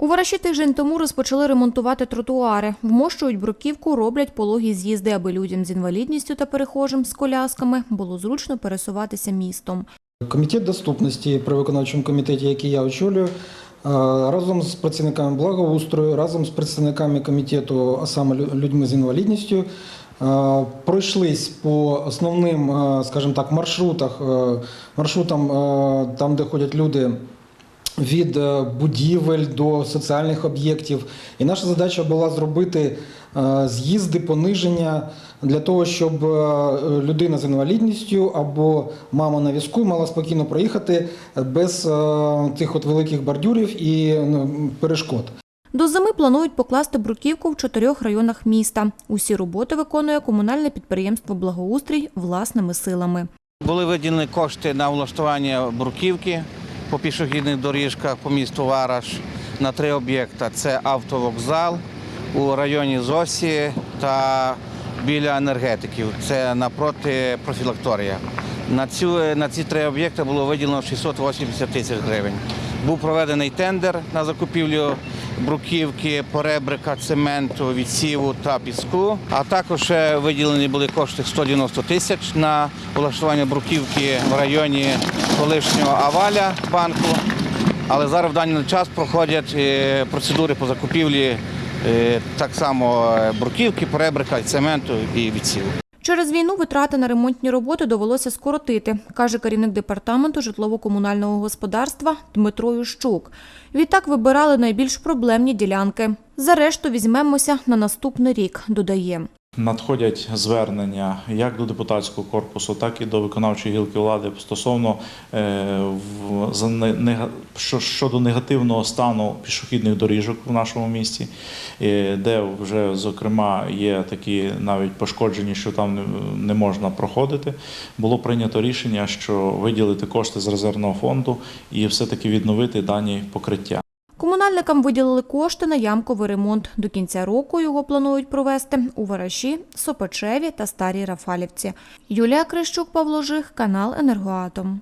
У Вараші тиждень тому розпочали ремонтувати тротуари. Вмощують бруківку, роблять пологі з'їзди, аби людям з інвалідністю та перехожим з колясками було зручно пересуватися містом. Комітет доступності при виконавчому комітеті, який я очолюю, разом з працівниками благоустрою, разом з представниками комітету, а саме людьми з інвалідністю, пройшлись по основним, скажімо так, маршрутах, маршрутам, там, де ходять люди. Від е, будівель до соціальних об'єктів, і наша задача була зробити е, з'їзди, пониження для того, щоб е, людина з інвалідністю або мама на візку мала спокійно проїхати без тих от великих бордюрів і ну, перешкод. До зими планують покласти бруківку в чотирьох районах міста. Усі роботи виконує комунальне підприємство Благоустрій власними силами. Були виділені кошти на влаштування бруківки по пішохідних доріжках по місту Вараш на три об'єкта: це автовокзал у районі Зосі та біля енергетиків. Це напроти профілакторія. На, цю, на ці три об'єкти було виділено 680 тисяч гривень. Був проведений тендер на закупівлю бруківки, поребрика, цементу, відсіву та піску. А також ще виділені були кошти 190 тисяч на влаштування бруківки в районі колишнього Аваля банку. Але зараз в даний час проходять е, процедури по закупівлі е, так само е, бруківки, поребрика, цементу і відсіву. Через війну витрати на ремонтні роботи довелося скоротити, каже керівник департаменту житлово-комунального господарства Дмитро Ющук. Відтак вибирали найбільш проблемні ділянки. За решту візьмемося на наступний рік, додає. Надходять звернення як до депутатського корпусу, так і до виконавчої гілки влади стосовно е, щодо негативного стану пішохідних доріжок в нашому місті, е, де вже зокрема є такі навіть пошкоджені, що там не- можна проходити. Було прийнято рішення, що виділити кошти з резервного фонду і все-таки відновити дані покриття. Комунальникам виділили кошти на ямковий ремонт. До кінця року його планують провести у Вараші, Сопачеві та Старій Рафалівці. Юлія Крищук, Павло Жих, канал Енергоатом.